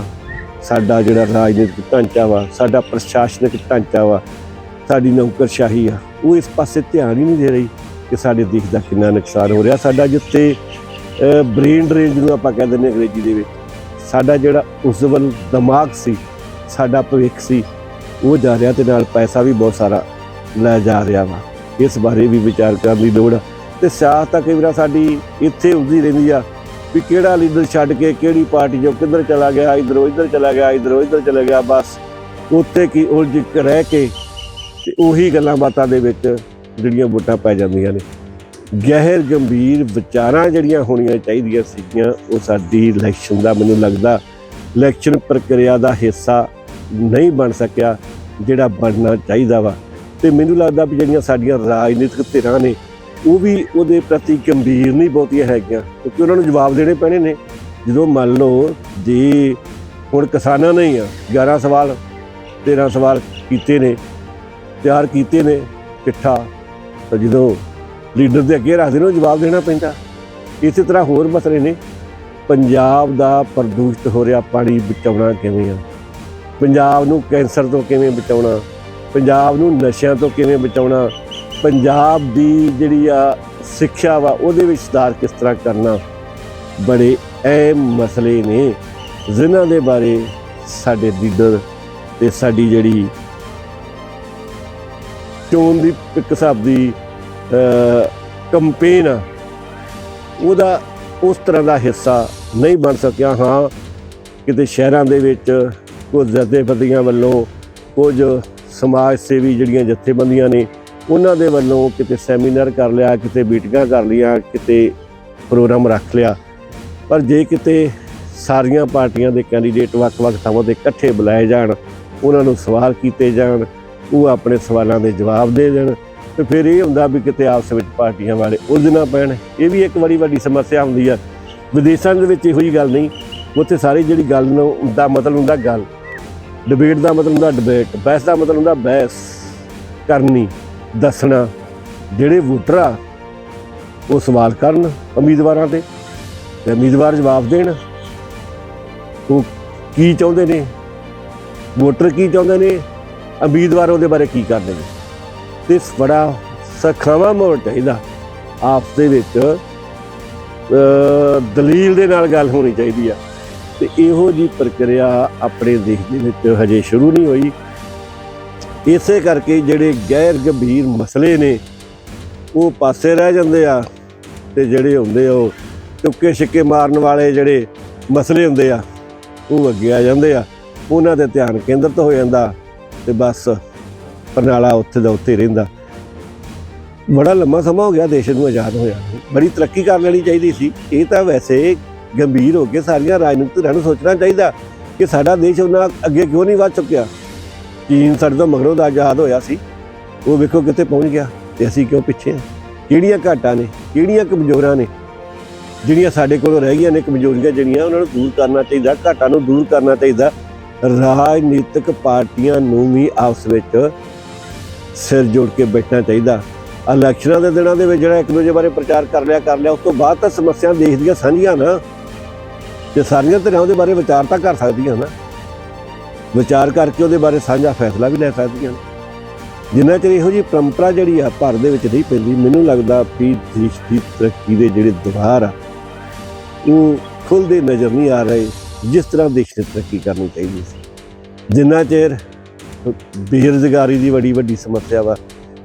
ਸਾਡਾ ਜਿਹੜਾ ਰਾਜਨੀਤਿਕ ਢਾਂਚਾ ਵਾ, ਸਾਡਾ ਪ੍ਰਸ਼ਾਸਨਿਕ ਢਾਂਚਾ ਵਾ, ਸਾਡੀ ਨੌਕਰਸ਼ਾਹੀ ਆ, ਉਹ ਇਸ ਪਾਸੇ ਧਿਆਨ ਹੀ ਨਹੀਂ ਦੇ ਰਹੀ ਕਿ ਸਾਡੇ ਦੇਸ਼ ਦਾ ਕਿੰਨਾ ਨੁਕਸਾਨ ਹੋ ਰਿਹਾ। ਸਾਡਾ ਜਿੱਥੇ ਬ੍ਰੇਨ ਡਰੇਨ ਜਿਹਨੂੰ ਆਪਾਂ ਕਹਿੰਦੇ ਨੇ ਅੰਗਰੇਜ਼ੀ ਦੇ ਵਿੱਚ, ਸਾਡਾ ਜਿਹੜਾ ਉਸਵਲ ਦਿਮਾਗ ਸੀ, ਸਾਡਾ ਭਵਿੱਖ ਸੀ, ਉਹ ਜਾ ਰਿਹਾ ਤੇ ਨਾਲ ਪੈਸਾ ਵੀ ਬਹੁਤ ਸਾਰਾ ਲੈ ਜਾ ਰਿਹਾ ਵਾ। ਇਸ ਬਾਰੇ ਵੀ ਵਿਚਾਰ ਕਰਨ ਦੀ ਲੋੜ ਆ। ਤੇ ਸਿਆਸਤ ਤਾਂ ਕਈ ਵਾਰ ਸਾਡੀ ਇੱਥੇ ਹੁੰਦੀ ਰਹਿੰਦੀ ਆ ਵੀ ਕਿਹੜਾ ਲੀਡਰ ਛੱਡ ਕੇ ਕਿਹੜੀ ਪਾਰਟੀ ਜੋ ਕਿੱਧਰ ਚਲਾ ਗਿਆ, ਇਧਰੋਂ ਇੱਧਰ ਚਲਾ ਗਿਆ, ਇਧਰੋਂ ਇੱਧਰ ਚਲਾ ਗਿਆ, ਬਸ ਉੱਥੇ ਕੀ ਉਲਝ ਕੇ ਰਹਿ ਕੇ ਤੇ ਉਹੀ ਗੱਲਾਂ ਬਾਤਾਂ ਦੇ ਵਿੱਚ ਜਿਹੜੀਆਂ ਵੋਟਾਂ ਪੈ ਜਾਂਦੀਆਂ ਨੇ। ਗਹਿਰ, ਗੰਭੀਰ ਵਿਚਾਰਾਂ ਜਿਹੜੀਆਂ ਹੋਣੀਆਂ ਚਾਹੀਦੀਆਂ ਸੀਗੀਆਂ, ਉਹ ਸਾਡੀ ਇਲੈਕਸ਼ਨ ਦਾ ਮੈਨੂੰ ਲੱਗਦਾ ਇਲੈਕਸ਼ਨ ਪ੍ਰਕਿਰਿਆ ਦਾ ਹਿੱਸਾ ਨਹੀਂ ਬਣ ਸਕਿਆ ਜਿਹੜਾ ਬਣਨਾ ਚਾਹੀਦਾ ਵਾ। ਤੇ ਮੈਨੂੰ ਲੱਗਦਾ ਵੀ ਜਿਹੜੀਆਂ ਸਾਡੀਆਂ ਰਾਜਨੀਤਿਕ ਧਿਰਾਂ ਨੇ ਉਹ ਵੀ ਉਹਦੇ ਪ੍ਰਤੀ ਗੰਭੀਰ ਨਹੀਂ, ਬਹੁਤੀਆਂ ਹੈਗੀਆਂ। ਕਿਉਂਕਿ ਉਹਨਾਂ ਨੂੰ ਜਵਾਬ ਦੇਣੇ ਪੈਣੇ ਨੇ। ਜਦੋਂ ਮੰਨ ਲਓ ਜੇ ਹੁਣ ਕਿਸਾਨਾਂ ਨੇ ਹੀ ਆ 11 ਸਵਾਲ 13 ਸਵਾਲ ਕੀਤੇ ਨੇ, ਤਿਆਰ ਕੀਤੇ ਨੇ ਚਿੱਠਾ ਤਾਂ ਜਦੋਂ ਲੀਡਰ ਦੇ ਅੱਗੇ ਰੱਖਦੇ ਨੇ, ਉਹ ਜਵਾਬ ਦੇਣਾ ਪੈਂਦਾ। ਇਸੇ ਤਰ੍ਹਾਂ ਹੋਰ ਮਸਲੇ ਨੇ। ਪੰਜਾਬ ਦਾ ਪ੍ਰਦੂਸ਼ਿਤ ਹੋ ਰਿਹਾ ਪਾਣੀ ਬਚਾਉਣਾ ਕਿਵੇਂ ਆ? ਪੰਜਾਬ ਨੂੰ ਕੈਂਸਰ ਤੋਂ ਕਿਵੇਂ ਬਚਾਉਣਾ? ਪੰਜਾਬ ਨੂੰ ਨਸ਼ਿਆਂ ਤੋਂ ਕਿਵੇਂ ਬਚਾਉਣਾ? ਪੰਜਾਬ ਦੀ ਜਿਹੜੀ ਆ ਸਿੱਖਿਆ ਵਾ, ਉਹਦੇ ਵਿੱਚ ਸੁਧਾਰ ਕਿਸ ਤਰ੍ਹਾਂ ਕਰਨਾ? ਬੜੇ ਅਹਿਮ ਮਸਲੇ ਨੇ। ਜਿਨ੍ਹਾਂ ਦੇ ਬਾਰੇ ਸਾਡੇ ਲੀਡਰ ਤੇ ਸਾਡੀ ਜਿਹੜੀ ਚੋਣ ਦੀ ਇੱਕ ਹਿਸਾਬ ਦੀ ਕੰਪੇਨ ਆ, ਉਹਦਾ ਉਸ ਤਰ੍ਹਾਂ ਦਾ ਹਿੱਸਾ ਨਹੀਂ ਬਣ ਸਕਿਆ। ਹਾਂ, ਕਿਤੇ ਸ਼ਹਿਰਾਂ ਦੇ ਵਿੱਚ ਕੁਝ ਜਥੇਬੰਦੀਆਂ ਵੱਲੋਂ ਕੁਝ ਸਮਾਜ ਸੇਵੀ ਜਿਹੜੀਆਂ ਜਥੇਬੰਦੀਆਂ ਨੇ ਉਹਨਾਂ ਦੇ ਵੱਲੋਂ ਕਿਤੇ ਸੈਮੀਨਾਰ ਕਰ ਲਿਆ, ਕਿਤੇ ਮੀਟਿੰਗਾਂ ਕਰ ਲਿਆ ਕਿਤੇ ਪ੍ਰੋਗਰਾਮ ਰੱਖ ਲਿਆ। ਪਰ ਜੇ ਕਿਤੇ ਸਾਰੀਆਂ ਪਾਰਟੀਆਂ ਦੇ ਕੈਂਡੀਡੇਟ ਵੱਖ-ਵੱਖ ਥਾਵਾਂ ਤੇ ਇਕੱਠੇ ਬੁਲਾਏ ਜਾਣ, ਉਹਨਾਂ ਨੂੰ ਸਵਾਲ ਕੀਤੇ ਜਾਣ, ਉਹ ਆਪਣੇ ਸਵਾਲਾਂ ਦੇ ਜਵਾਬ ਦੇ ਦੇਣ, ਤੇ ਫਿਰ ਇਹ ਹੁੰਦਾ ਵੀ ਕਿਤੇ ਆਪਸ ਵਿੱਚ ਪਾਰਟੀਆਂ ਵਾਲੇ ਉਲਝਣਾ ਪੈਣ। ਇਹ ਵੀ ਇੱਕ ਬੜੀ ਵੱਡੀ ਸਮੱਸਿਆ ਹੁੰਦੀ ਆ। ਵਿਦੇਸ਼ਾਂ ਦੇ ਵਿੱਚ ਇਹੋ ਹੀ ਗੱਲ ਨਹੀਂ। ਉੱਥੇ ਸਾਰੀ ਜਿਹੜੀ ਗੱਲ ਨੂੰ ਦਾ ਮਤਲਬ ਹੁੰਦਾ ਗੱਲ। ਡਿਬੇਟ ਦਾ ਮਤਲਬ ਹੁੰਦਾ ਡਿਬੇਟ, ਬਹਿਸ ਦਾ ਮਤਲਬ ਹੁੰਦਾ ਬਹਿਸ। ਕਰਨੀ। ਦੱਸਣਾ ਜਿਹੜੇ ਵੋਟਰ ਆ ਉਹ ਸਵਾਲ ਕਰਨ ਉਮੀਦਵਾਰਾਂ ਤੇ ਤੇ ਉਮੀਦਵਾਰ ਜਵਾਬ ਦੇਣ। ਉਹ ਕੀ ਚਾਹੁੰਦੇ ਨੇ? ਵੋਟਰ ਕੀ ਚਾਹੁੰਦੇ ਨੇ? ਉਮੀਦਵਾਰ ਉਹਦੇ ਬਾਰੇ ਕੀ ਕਰਦੇ ਨੇ? ਤੇ ਬੜਾ ਸਖਾਵਾ ਮੋੜ ਚਾਹੀਦਾ ਆਪਸ ਦੇ ਵਿੱਚ। ਦਲੀਲ ਦੇ ਨਾਲ ਗੱਲ ਹੋਣੀ ਚਾਹੀਦੀ ਆ। ਤੇ ਇਹੋ ਜੀ ਪ੍ਰਕਿਰਿਆ ਆਪਣੇ ਦੇਸ਼ ਦੇ ਵਿੱਚ ਹਜੇ ਸ਼ੁਰੂ ਨਹੀਂ ਹੋਈ। ਇਸੇ ਕਰਕੇ ਜਿਹੜੇ ਗੈਰ ਗੰਭੀਰ ਮਸਲੇ ਨੇ, ਉਹ ਪਾਸੇ ਰਹਿ ਜਾਂਦੇ ਆ ਤੇ ਜਿਹੜੇ ਹੁੰਦੇ ਆ ਉਹ ਟੁੱਕੇ ਛਿੱਕੇ ਮਾਰਨ ਵਾਲੇ ਜਿਹੜੇ ਮਸਲੇ ਹੁੰਦੇ ਆ, ਉਹ ਅੱਗੇ ਆ ਜਾਂਦੇ ਆ। ਉਹਨਾਂ ਤੇ ਧਿਆਨ ਕੇਂਦਰਿਤ ਹੋ ਜਾਂਦਾ ਤੇ ਬਸ ਪਰਨਾਲਾ ਉੱਥੇ ਦਾ ਉੱਥੇ ਰਹਿੰਦਾ। ਬੜਾ ਲੰਮਾ ਸਮਾਂ ਹੋ ਗਿਆ ਦੇਸ਼ ਨੂੰ ਆਜ਼ਾਦ ਹੋਇਆ ਬੜੀ ਤਰੱਕੀ ਕਰ ਲੈਣੀ ਚਾਹੀਦੀ ਸੀ। ਇਹ ਤਾਂ ਵੈਸੇ ਗੰਭੀਰ ਹੋ ਕੇ ਸਾਰੀਆਂ ਰਾਜਨੀਤਿਕ ਧਿਰਾਂ ਨੂੰ ਸੋਚਣਾ ਚਾਹੀਦਾ ਕਿ ਸਾਡਾ ਦੇਸ਼ ਉਹਨਾਂ ਅੱਗੇ ਕਿਉਂ ਨਹੀਂ ਵੱਧ ਚੁੱਕਿਆ। ਚੀਨ ਸਾਡੇ ਤੋਂ ਮਗਰੋਂ ਦਾ ਆਜ਼ਾਦ ਹੋਇਆ ਸੀ। ਉਹ ਵੇਖੋ ਕਿੱਥੇ ਪਹੁੰਚ ਗਿਆ ਤੇ ਅਸੀਂ ਕਿਉਂ ਪਿੱਛੇ ਹਾਂ? ਕਿਹੜੀਆਂ ਘਾਟਾਂ ਨੇ, ਕਿਹੜੀਆਂ ਕਮਜ਼ੋਰਾਂ ਨੇ? ਜਿਹੜੀਆਂ ਸਾਡੇ ਕੋਲੋਂ ਰਹਿ ਗਈਆਂ ਨੇ ਕਮਜ਼ੋਰੀਆਂ ਜਿਹੜੀਆਂ ਉਹਨਾਂ ਨੂੰ ਦੂਰ ਕਰਨਾ ਚਾਹੀਦਾ, ਘਾਟਾਂ ਨੂੰ ਦੂਰ ਕਰਨਾ ਚਾਹੀਦਾ। ਰਾਜਨੀਤਿਕ ਪਾਰਟੀਆਂ ਨੂੰ ਵੀ ਆਪਸ ਵਿੱਚ ਸਿਰ ਜੋੜ ਕੇ ਬੈਠਣਾ ਚਾਹੀਦਾ। ਇਲੈਕਸ਼ਨਾਂ ਦੇ ਦਿਨਾਂ ਦੇ ਵਿੱਚ ਜਿਹੜਾ ਇੱਕ ਦੂਜੇ ਬਾਰੇ ਪ੍ਰਚਾਰ ਕਰ ਲਿਆ ਕਰ ਲਿਆ, ਉਸ ਤੋਂ ਬਾਅਦ ਤਾਂ ਸਮੱਸਿਆ ਦੇਸ਼ ਦੀਆਂ ਸਾਂਝੀਆਂ ਨਾ। ਤੇ ਸਾਰੀਆਂ ਧਿਰਾਂ ਉਹਦੇ ਬਾਰੇ ਵਿਚਾਰ ਤਾਂ ਕਰ ਸਕਦੀਆਂ ਨਾ। ਵਿਚਾਰ ਕਰਕੇ ਉਹਦੇ ਬਾਰੇ ਸਾਂਝਾ ਫੈਸਲਾ ਵੀ ਲੈ ਸਕਦੀਆਂ ਨੇ। ਜਿੰਨਾ ਚਿਰ ਇਹੋ ਜੀ ਪਰੰਪਰਾ ਜਿਹੜੀ ਆ ਭਾਰਤ ਦੇ ਵਿੱਚ ਨਹੀਂ ਪੈਂਦੀ, ਮੈਨੂੰ ਲੱਗਦਾ ਵੀ ਦੇਸ਼ ਦੀ ਤਰੱਕੀ ਦੇ ਜਿਹੜੇ ਦੁਆਰ ਆ ਉਹ ਖੁੱਲਦੇ ਨਜ਼ਰ ਨਹੀਂ ਆ ਰਹੇ ਜਿਸ ਤਰ੍ਹਾਂ ਦੇਸ਼ ਨੇ ਤਰੱਕੀ ਕਰਨੀ ਚਾਹੀਦੀ ਸੀ। ਜਿੰਨਾ ਚਿਰ ਬੇਰੁਜ਼ਗਾਰੀ ਦੀ ਬੜੀ ਵੱਡੀ ਸਮੱਸਿਆ ਵਾ,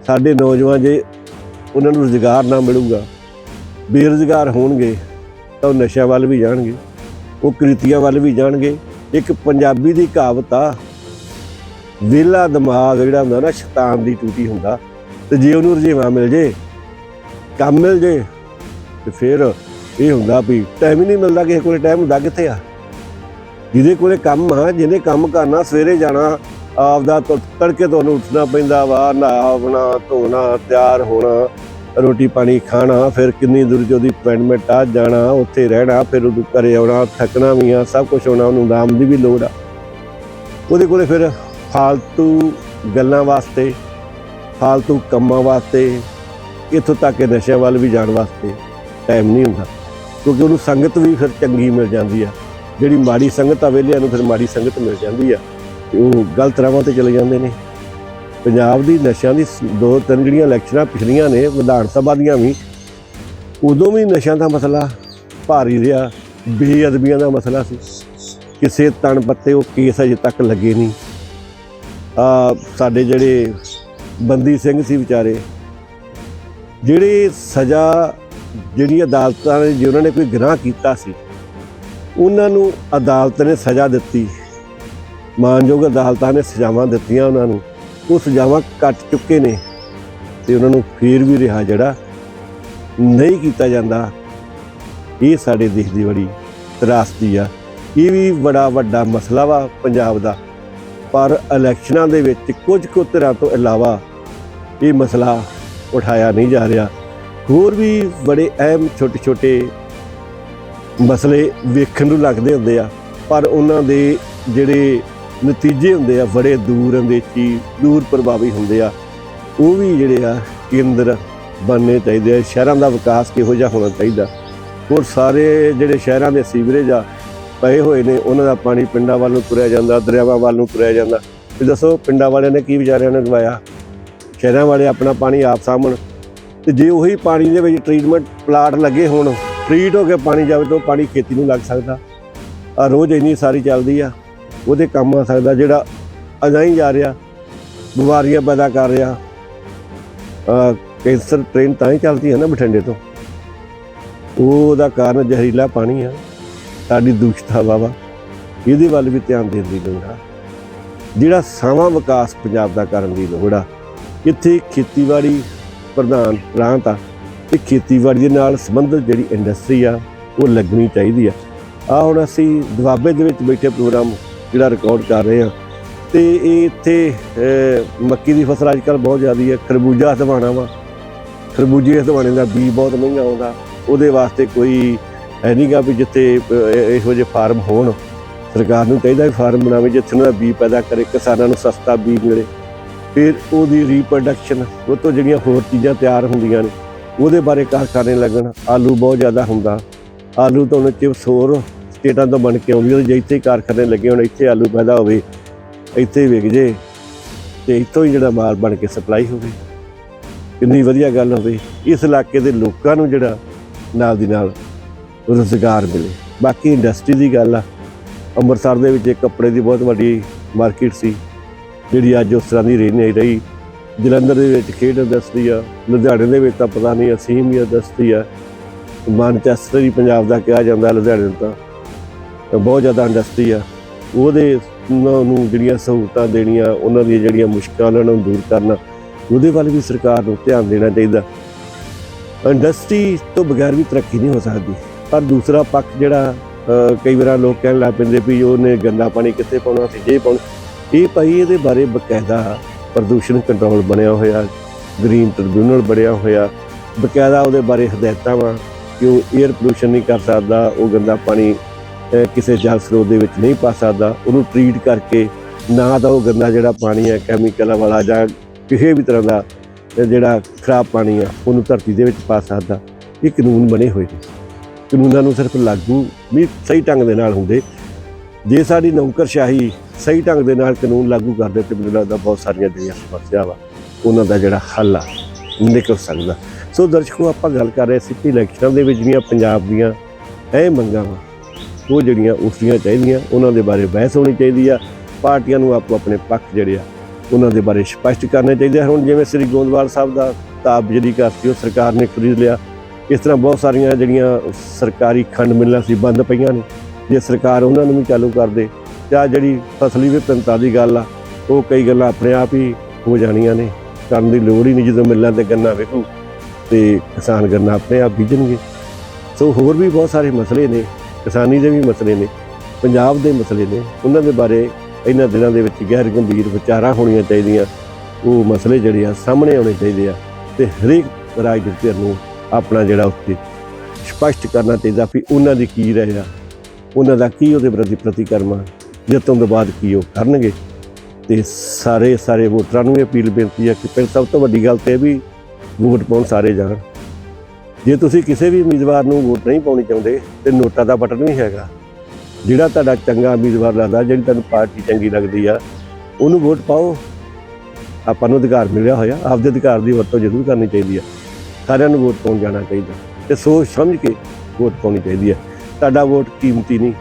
ਸਾਡੇ ਨੌਜਵਾਨ ਜੇ ਉਹਨਾਂ ਨੂੰ ਰੁਜ਼ਗਾਰ ਨਾ ਮਿਲੂਗਾ, ਬੇਰੁਜ਼ਗਾਰ ਹੋਣਗੇ ਤਾਂ ਉਹ ਨਸ਼ਿਆਂ ਵੱਲ ਵੀ ਜਾਣਗੇ, ਉਹ ਕ੍ਰਿਤੀਆਂ ਵੱਲ ਵੀ ਜਾਣਗੇ ਇੱਕ ਪੰਜਾਬੀ ਦੀ ਕਹਾਵਤ ਆ, ਵਿਹਲਾ ਦਿਮਾਗ ਜਿਹੜਾ ਹੁੰਦਾ ਨਾ, ਸ਼ੈਤਾਨ ਦੀ ਟੂਟੀ ਹੁੰਦਾ। ਤੇ ਜੇ ਉਹਨੂੰ ਰਜੇਵਾ ਮਿਲ ਜੇ, ਕੰਮ ਮਿਲ ਜੇ, ਤੇ ਫਿਰ ਇਹ ਹੁੰਦਾ ਵੀ ਟਾਈਮ ਹੀ ਨਹੀਂ ਮਿਲਦਾ ਕਿਸੇ ਕੋਲੇ ਟਾਈਮ ਹੁੰਦਾ ਕਿੱਥੇ ਆ? ਜਿਹਦੇ ਕੋਲੇ ਕੰਮ ਆ, ਜਿਹਨੇ ਕੰਮ ਕਰਨਾ, ਸਵੇਰੇ ਜਾਣਾ, ਆਪਦਾ ਤ- ਤੜਕੇ ਤੁਹਾਨੂੰ ਉੱਠਣਾ ਪੈਂਦਾ ਵਾ ਨਹਾਉਣਾ ਧੋਣਾ, ਤਿਆਰ ਹੋਣਾ। ਰੋਟੀ ਪਾਣੀ ਖਾਣਾ, ਫਿਰ ਕਿੰਨੀ ਦੂਰ ਜੋ ਦੀ ਅਪਾਇੰਟਮੈਂਟ ਆ ਜਾਣਾ, ਉੱਥੇ ਰਹਿਣਾ, ਫਿਰ ਉਹ ਘਰੇ ਆਉਣਾ, ਥੱਕਣਾ ਵੀ ਆ, ਸਭ ਕੁਝ ਹੋਣਾ, ਉਹਨੂੰ ਆਰਾਮ ਦੀ ਵੀ ਲੋੜ ਆ। ਉਹਦੇ ਕੋਲੇ ਫਿਰ ਫਾਲਤੂ ਗੱਲਾਂ ਵਾਸਤੇ, ਫਾਲਤੂ ਕੰਮਾਂ ਵਾਸਤੇ, ਇੱਥੋਂ ਤੱਕ ਕਿ ਨਸ਼ਿਆਂ ਵੱਲ ਵੀ ਜਾਣ ਵਾਸਤੇ ਟਾਈਮ ਨਹੀਂ ਹੁੰਦਾ। ਕਿਉਂਕਿ ਉਹਨੂੰ ਸੰਗਤ ਵੀ ਫਿਰ ਚੰਗੀ ਮਿਲ ਜਾਂਦੀ ਆ। ਜਿਹੜੀ ਮਾੜੀ ਸੰਗਤ ਆ ਵੇਲਿਆਂ ਨੂੰ ਫਿਰ ਮਾੜੀ ਸੰਗਤ ਮਿਲ ਜਾਂਦੀ ਆ। ਤੇ ਉਹ ਗਲਤ ਰਾਹਾਂ ਤੇ ਚਲੇ ਜਾਂਦੇ ਨੇ। ਪੰਜਾਬ ਦੀ ਨਸ਼ਿਆਂ ਦੀ ਦੋ ਤਿੰਨ ਜਿਹੜੀਆਂ ਇਲੈਕਸ਼ਨਾਂ ਪਿਛਲੀਆਂ ਨੇ, ਵਿਧਾਨ ਸਭਾ ਦੀਆਂ ਵੀ, ਉਦੋਂ ਵੀ ਨਸ਼ਿਆਂ ਦਾ ਮਸਲਾ ਭਾਰੀ ਰਿਹਾ, ਬੇਅਦਬੀਆਂ ਦਾ ਮਸਲਾ ਸੀ। ਕਿਸੇ ਤਣ ਪੱਤੇ ਉਹ ਕੇਸ ਅਜੇ ਤੱਕ ਲੱਗੇ ਨਹੀਂ। ਆ, ਸਾਡੇ ਜਿਹੜੇ ਬੰਦੀ ਸਿੰਘ ਸੀ ਵਿਚਾਰੇ, ਜਿਹੜੇ ਸਜ਼ਾ ਜਿਹੜੀ ਅਦਾਲਤਾਂ ਨੇ, ਜੇ ਉਹਨਾਂ ਨੇ ਕੋਈ ਗੁਨਾਹ ਕੀਤਾ ਸੀ, ਉਹਨਾਂ ਨੂੰ ਅਦਾਲਤ ਨੇ ਸਜ਼ਾ ਦਿੱਤੀ। ਮਾਨਯੋਗ ਅਦਾਲਤਾਂ ਨੇ ਸਜ਼ਾਵਾਂ ਦਿੱਤੀਆਂ ਉਹਨਾਂ ਨੂੰ। ਉਹ ਸਜ਼ਾਵਾਂ ਕੱਟ ਚੁੱਕੇ ਨੇ ਤੇ ਉਹਨਾਂ ਨੂੰ ਫੇਰ ਵੀ ਰਿਹਾ ਜਿਹੜਾ ਨਹੀਂ ਕੀਤਾ ਜਾਂਦਾ, ਇਹ ਸਾਡੇ ਦੇਸ਼ ਦੀ ਬੜੀ ਤਰਾਸਦੀ ਆ। ਇਹ ਵੀ ਬੜਾ ਵੱਡਾ ਮਸਲਾ ਵਾ ਪੰਜਾਬ ਦਾ। ਪਰ ਇਲੈਕਸ਼ਨਾਂ ਦੇ ਵਿੱਚ ਕੁਝ ਕੁ ਤਰ੍ਹਾਂ ਤੋਂ ਇਲਾਵਾ ਇਹ ਮਸਲਾ ਉਠਾਇਆ ਨਹੀਂ ਜਾ ਰਿਹਾ। ਹੋਰ ਵੀ ਬੜੇ ਅਹਿਮ ਛੋਟੇ ਛੋਟੇ ਮਸਲੇ ਵੇਖਣ ਨੂੰ ਲੱਗਦੇ ਹੁੰਦੇ ਆ। ਪਰ ਉਹਨਾਂ ਦੇ ਜਿਹੜੇ ਨਤੀਜੇ ਹੁੰਦੇ ਆ ਬੜੇ ਦੂਰ ਅੰਦੇਚੀ ਦੂਰ ਪ੍ਰਭਾਵੀ ਹੁੰਦੇ ਆ। ਉਹ ਵੀ ਜਿਹੜੇ ਆ, ਕੇਂਦਰ ਬਣਨੇ ਚਾਹੀਦੇ ਆ, ਸ਼ਹਿਰਾਂ ਦਾ ਵਿਕਾਸ ਕਿਹੋ ਜਿਹਾ ਹੋਣਾ ਚਾਹੀਦਾ। ਹੋਰ ਸਾਰੇ ਜਿਹੜੇ ਸ਼ਹਿਰਾਂ ਦੇ ਸੀਵਰੇਜ ਆ, ਪਏ ਹੋਏ ਨੇ, ਉਹਨਾਂ ਦਾ ਪਾਣੀ ਪਿੰਡਾਂ ਵੱਲ ਨੂੰ ਤੁਰਿਆ ਜਾਂਦਾ, ਦਰਿਆਵਾਂ ਵੱਲ ਨੂੰ ਤੁਰਿਆ ਜਾਂਦਾ। ਤੇ ਦੱਸੋ, ਪਿੰਡਾਂ ਵਾਲਿਆਂ ਨੇ ਕੀ ਵਿਚਾਰਿਆਂ ਨੇ ਗਵਾਇਆ ਸ਼ਹਿਰਾਂ ਵਾਲੇ ਆਪਣਾ ਪਾਣੀ ਆਪ ਸਾਂਭਣ। ਤੇ ਜੇ ਉਹੀ ਪਾਣੀ ਦੇ ਵਿੱਚ ਟ੍ਰੀਟਮੈਂਟ ਪਲਾਟ ਲੱਗੇ ਹੋਣ ਟ੍ਰੀਟ ਹੋ ਕੇ ਪਾਣੀ ਜਾਵੇ ਤਾਂ ਉਹ ਪਾਣੀ ਖੇਤੀ ਨੂੰ ਲੱਗ ਸਕਦਾ। ਆ ਰੋਜ਼ ਇੰਨੀ ਸਾਰੀ ਚੱਲਦੀ ਆ। ਉਹਦੇ ਕੰਮ ਆ ਸਕਦਾ ਜਿਹੜਾ ਅਜਾਂ ਹੀ ਜਾ ਰਿਹਾ, ਬਿਮਾਰੀਆਂ ਪੈਦਾ ਕਰ ਰਿਹਾ। ਕੈਂਸਰ ਟ੍ਰੇਨ ਤਾਂ ਹੀ ਚੱਲਦੀ ਹੈ ਨਾ ਬਠਿੰਡੇ ਤੋਂ। ਉਹਦਾ ਕਾਰਨ ਜ਼ਹਿਰੀਲਾ ਪਾਣੀ ਆ। ਸਾਡੀ ਦੂਸ਼ਿਤ ਹਵਾ ਵਾ ਇਹਦੇ ਵੱਲ ਵੀ ਧਿਆਨ ਦੇਣ ਦੀ ਲੋੜ ਆ। ਜਿਹੜਾ ਸਾਵਾਂ ਵਿਕਾਸ ਪੰਜਾਬ ਦਾ ਕਰਨ ਦੀ ਲੋੜ ਆ। ਇੱਥੇ ਖੇਤੀਬਾੜੀ ਪ੍ਰਧਾਨ ਪ੍ਰਾਂਤ ਆ। ਤੇ ਖੇਤੀਬਾੜੀ ਦੇ ਨਾਲ ਸੰਬੰਧਿਤ ਜਿਹੜੀ ਇੰਡਸਟਰੀ ਆ, ਉਹ ਲੱਗਣੀ ਚਾਹੀਦੀ ਆ। ਆ ਹੁਣ ਅਸੀਂ ਦੁਆਬੇ ਦੇ ਵਿੱਚ ਬੈਠੇ ਪ੍ਰੋਗਰਾਮ ਜਿਹੜਾ ਰਿਕਾਰਡ ਕਰ ਰਹੇ ਆ। ਤੇ ਇਹ ਇੱਥੇ ਮੱਕੀ ਦੀ ਫਸਲ ਅੱਜਕੱਲ ਬਹੁਤ ਜ਼ਿਆਦੀ ਹੈ ਖਰਬੂਜਾ ਹਦਵਾਣਾ ਵਾ। ਖਰਬੂਜੇ ਹਦਵਾਣੇ ਦਾ ਬੀਜ ਬਹੁਤ ਮਹਿੰਗਾ ਆਉਂਦਾ। ਉਹਦੇ ਵਾਸਤੇ ਕੋਈ ਹੈ ਨਹੀਂਗਾ ਵੀ ਜਿੱਥੇ ਇਹੋ ਜਿਹੇ ਫਾਰਮ ਹੋਣ। ਸਰਕਾਰ ਨੂੰ ਚਾਹੀਦਾ ਵੀ ਫਾਰਮ ਬਣਾਵੇ ਜਿੱਥੇ ਉਹਨਾਂ ਦਾ ਬੀਜ ਪੈਦਾ ਕਰੇ, ਕਿਸਾਨਾਂ ਨੂੰ ਸਸਤਾ ਬੀਜ ਮਿਲੇ। ਫਿਰ ਉਹਦੀ ਰੀਪਰੋਡਕਸ਼ਨ ਉਹ ਤੋਂ ਜਿਹੜੀਆਂ ਹੋਰ ਚੀਜ਼ਾਂ ਤਿਆਰ ਹੁੰਦੀਆਂ ਨੇ, ਉਹਦੇ ਬਾਰੇ ਕਾਰਖਾਨੇ ਲੱਗਣ। ਆਲੂ ਬਹੁਤ ਜ਼ਿਆਦਾ ਹੁੰਦਾ। ਆਲੂ ਤੋਂ ਉਹਨਾਂ ਚਿਪਸ ਹੋਰ ਸਟੇਟਾਂ ਤੋਂ ਬਣ ਕੇ ਆਉਂਦੀ ਉਹ ਜੇ ਇੱਥੇ ਹੀ ਕਾਰਖਾਨੇ ਲੱਗੇ ਹੋਣ, ਇੱਥੇ ਆਲੂ ਪੈਦਾ ਹੋਵੇ, ਇੱਥੇ ਵਿਕ ਜੇ, ਤੇ ਇੱਥੋਂ ਹੀ ਜਿਹੜਾ ਮਾਲ ਬਣ ਕੇ ਸਪਲਾਈ ਹੋਵੇ। ਕਿੰਨੀ ਵਧੀਆ ਗੱਲ ਹੋਵੇ, ਇਸ ਇਲਾਕੇ ਦੇ ਲੋਕਾਂ ਨੂੰ ਜਿਹੜਾ ਨਾਲ ਦੀ ਨਾਲ ਰੁਜ਼ਗਾਰ ਮਿਲੇ। ਬਾਕੀ ਇੰਡਸਟਰੀ ਦੀ ਗੱਲ ਆ, ਅੰਮ੍ਰਿਤਸਰ ਦੇ ਵਿੱਚ ਇੱਕ ਕੱਪੜੇ ਦੀ ਬਹੁਤ ਵੱਡੀ ਮਾਰਕੀਟ ਸੀ, ਜਿਹੜੀ ਅੱਜ ਉਸ ਤਰ੍ਹਾਂ ਦੀ ਰਹੀ ਨਹੀਂ ਰਹੀ। ਜਲੰਧਰ ਦੇ ਵਿੱਚ ਖੇਡ ਇੰਡਸਟਰੀ ਆ, ਲੁਧਿਆਣੇ ਦੇ ਵਿੱਚ ਤਾਂ ਪਤਾ ਨਹੀਂ, ਅਸੀਮ ਹੀ ਇੰਡਸਟਰੀ ਆ। ਮਾਨਚੈਸਟਰ ਹੀ ਪੰਜਾਬ ਦਾ ਕਿਹਾ ਜਾਂਦਾ, ਲੁਧਿਆਣੇ ਨੂੰ ਤਾਂ। ਬਹੁਤ ਜ਼ਿਆਦਾ ਇੰਡਸਟਰੀ ਆ। ਉਹਦੇ ਉਹਨਾਂ ਨੂੰ ਜਿਹੜੀਆਂ ਸਹੂਲਤਾਂ ਦੇਣੀਆਂ, ਉਹਨਾਂ ਦੀਆਂ ਜਿਹੜੀਆਂ ਮੁਸ਼ਕਲਾਂ ਉਹਨਾਂ ਨੂੰ ਦੂਰ ਕਰਨਾ, ਉਹਦੇ ਵੱਲ ਵੀ ਸਰਕਾਰ ਨੂੰ ਧਿਆਨ ਦੇਣਾ ਚਾਹੀਦਾ। ਇੰਡਸਟਰੀ ਤੋਂ ਬਗੈਰ ਵੀ ਤਰੱਕੀ ਨਹੀਂ ਹੋ ਸਕਦੀ। ਪਰ ਦੂਸਰਾ ਪੱਖ ਜਿਹੜਾ ਕਈ ਵਾਰ ਲੋਕ ਕਹਿਣ ਲੱਗ ਪੈਂਦੇ ਵੀ ਉਹਨੇ ਗੰਦਾ ਪਾਣੀ ਕਿੱਥੇ ਪਾਉਣਾ ਸੀ ਜੇ ਪਾਉਣਾ। ਇਹ ਭਾਈ ਇਹਦੇ ਬਾਰੇ ਬਕਾਇਦਾ ਪ੍ਰਦੂਸ਼ਣ ਕੰਟਰੋਲ ਬਣਿਆ ਹੋਇਆ ਗ੍ਰੀਨ ਟ੍ਰਿਬਿਊਨਲ ਬਣਿਆ ਹੋਇਆ। ਬਕਾਇਦਾ ਉਹਦੇ ਬਾਰੇ ਹਦਾਇਤਾਂ ਵਾ ਕਿ ਉਹ 에ਅਰ ਪੋਲੂਸ਼ਨ ਨਹੀਂ ਕਰ ਸਕਦਾ, ਉਹ ਗੰਦਾ ਪਾਣੀ ਕਿਸੇ ਜਲ ਸਰੋਤ ਦੇ ਵਿੱਚ ਨਹੀਂ ਪਾ ਸਕਦਾ, ਉਹਨੂੰ ਟ੍ਰੀਟ ਕਰਕੇ ਨਾ ਤਾਂ ਉਹ ਗੰਦਾ ਜਿਹੜਾ ਪਾਣੀ ਹੈ ਕੈਮੀਕਲ ਵਾਲਾ ਜਾਂ ਕਿਸੇ ਵੀ ਤਰ੍ਹਾਂ ਦਾ ਜਿਹੜਾ ਖਰਾਬ ਪਾਣੀ ਆ ਉਹਨੂੰ ਧਰਤੀ ਦੇ ਵਿੱਚ ਪਾ ਸਕਦਾ। ਇਹ ਕਾਨੂੰਨ ਬਣੇ ਹੋਏ ਨੇ। ਕਾਨੂੰਨਾਂ ਨੂੰ ਸਿਰਫ ਲਾਗੂ ਵੀ ਸਹੀ ਢੰਗ ਦੇ ਨਾਲ ਹੁੰਦੇ। ਜੇ ਸਾਡੀ ਨੌਕਰਸ਼ਾਹੀ ਸਹੀ ਢੰਗ ਦੇ ਨਾਲ ਕਾਨੂੰਨ ਲਾਗੂ ਕਰਦੇ ਤੇ ਮੈਨੂੰ ਲੱਗਦਾ ਬਹੁਤ ਸਾਰੀਆਂ ਜਿਹੜੀਆਂ ਸਮੱਸਿਆਵਾਂ ਉਹਨਾਂ ਦਾ ਜਿਹੜਾ ਹੱਲ ਆ ਨਿਕਲ ਸਕਦਾ। ਸੋ ਦਰਸ਼ਕੋ, ਆਪਾਂ ਗੱਲ ਕਰ ਰਹੇ ਸੀ ਕਿ ਇਲੈਕਸ਼ਨਾਂ ਦੇ ਵਿੱਚ ਜਿਹੜੀਆਂ ਪੰਜਾਬ ਦੀਆਂ ਇਹ ਮੰਗਾਂ ਵਾ ਉਹ ਜਿਹੜੀਆਂ ਉਸਦੀਆਂ ਚਾਹੀਦੀਆਂ, ਉਹਨਾਂ ਦੇ ਬਾਰੇ ਬਹਿਸ ਹੋਣੀ ਚਾਹੀਦੀ ਆ। ਪਾਰਟੀਆਂ ਨੂੰ ਆਪੋ ਆਪਣੇ ਪੱਖ ਜਿਹੜੇ ਆ, ਉਹਨਾਂ ਦੇ ਬਾਰੇ ਸਪਸ਼ਟ ਕਰਨੇ ਚਾਹੀਦੇ ਆ। ਹੁਣ ਜਿਵੇਂ ਸ੍ਰੀ ਗੋਂਦਵਾਲ ਸਾਹਿਬ ਦਾ ਤਾਪ ਬਿਜਲੀ ਘਰ ਸੀ ਉਹ ਸਰਕਾਰ ਨੇ ਖਰੀਦ ਲਿਆ। ਇਸ ਤਰ੍ਹਾਂ ਬਹੁਤ ਸਾਰੀਆਂ ਜਿਹੜੀਆਂ ਸਰਕਾਰੀ ਖੰਡ ਮਿਲਾਂ ਸੀ, ਬੰਦ ਪਈਆਂ ਨੇ। ਜੇ ਸਰਕਾਰ ਉਹਨਾਂ ਨੂੰ ਵੀ ਚਾਲੂ ਕਰ ਦੇ ਤੇ ਆਹ ਜਿਹੜੀ ਫਸਲੀ ਵਿਭਿੰਨਤਾ ਦੀ ਗੱਲ ਆ, ਉਹ ਕਈ ਗੱਲਾਂ ਆਪਣੇ ਆਪ ਹੀ ਹੋ ਜਾਣੀਆਂ ਨੇ। ਕਰਨ ਦੀ ਲੋੜ ਹੀ ਨਹੀਂ ਜਦੋਂ ਮਿਲਾਂ ਤੇ ਗੰਨਾ ਵੇਖੂ, ਤੇ ਕਿਸਾਨ ਗੰਨਾ ਆਪਣੇ ਆਪ ਬੀਜਣਗੇ। ਸੋ ਹੋਰ ਵੀ ਬਹੁਤ ਸਾਰੇ ਮਸਲੇ ਨੇ। ਕਿਸਾਨੀ ਦੇ ਵੀ ਮਸਲੇ ਨੇ, ਪੰਜਾਬ ਦੇ ਮਸਲੇ ਨੇ, ਉਹਨਾਂ ਦੇ ਬਾਰੇ ਇਹਨਾਂ ਦਿਨਾਂ ਦੇ ਵਿੱਚ ਗਹਿਰ ਗੰਭੀਰ ਵਿਚਾਰਾਂ ਹੋਣੀਆਂ ਚਾਹੀਦੀਆਂ। ਉਹ ਮਸਲੇ ਜਿਹੜੇ ਆ, ਸਾਹਮਣੇ ਆਉਣੇ ਚਾਹੀਦੇ ਆ ਤੇ ਹਰੇਕ ਰਾਜਨੀਤਿਕ ਨੂੰ ਆਪਣਾ ਜਿਹੜਾ ਉੱਤੇ ਸਪਸ਼ਟ ਕਰਨਾ ਚਾਹੀਦਾ ਵੀ ਉਹਨਾਂ ਦੀ ਕੀ ਰਹਿ ਆ, ਉਹਨਾਂ ਦਾ ਕੀ ਉਹਦੇ ਪ੍ਰਤੀ ਪ੍ਰਤੀਕਰਮ ਆ, ਜਿੱਤੋਂ ਤੋਂ ਬਾਅਦ ਕੀ ਉਹ ਕਰਨਗੇ। ਤੇ ਸਾਰੇ ਸਾਰੇ ਵੋਟਰਾਂ ਨੂੰ ਇਹ ਅਪੀਲ ਬੇਨਤੀ ਹੈ ਕਿ ਪਹਿਲਾਂ ਸਭ ਤੋਂ ਵੱਡੀ ਗੱਲ ਤੇ ਇਹ ਵੀ ਵੋਟ ਪਾਉਣ ਸਾਰੇ ਜਾਣ। ਜੇ ਤੁਸੀਂ ਕਿਸੇ ਵੀ ਉਮੀਦਵਾਰ ਨੂੰ ਵੋਟ ਨਹੀਂ ਪਾਉਣੀ ਚਾਹੁੰਦੇ, ਤੇ ਨੋਟਾ ਦਾ ਬਟਨ ਵੀ ਹੈਗਾ। ਜਿਹੜਾ ਤੁਹਾਡਾ ਚੰਗਾ ਉਮੀਦਵਾਰ ਲੱਗਦਾ, ਜਿਹੜੀ ਤੁਹਾਨੂੰ ਪਾਰਟੀ ਚੰਗੀ ਲੱਗਦੀ ਆ, ਉਹਨੂੰ ਵੋਟ ਪਾਓ। ਆਪਾਂ ਨੂੰ ਅਧਿਕਾਰ ਮਿਲਿਆ ਹੋਇਆ, ਆਪਦੇ ਅਧਿਕਾਰ ਦੀ ਵਰਤੋਂ ਜ਼ਰੂਰ ਕਰਨੀ ਚਾਹੀਦੀ ਆ। ਸਾਰਿਆਂ ਨੂੰ ਵੋਟ ਪਾਉਣ ਜਾਣਾ ਚਾਹੀਦਾ, ਤੇ ਸੋਚ ਸਮਝ ਕੇ ਵੋਟ ਪਾਉਣੀ ਚਾਹੀਦੀ ਆ। ਤੁਹਾਡਾ ਵੋਟ ਕੀਮਤੀ ਨਹੀਂ।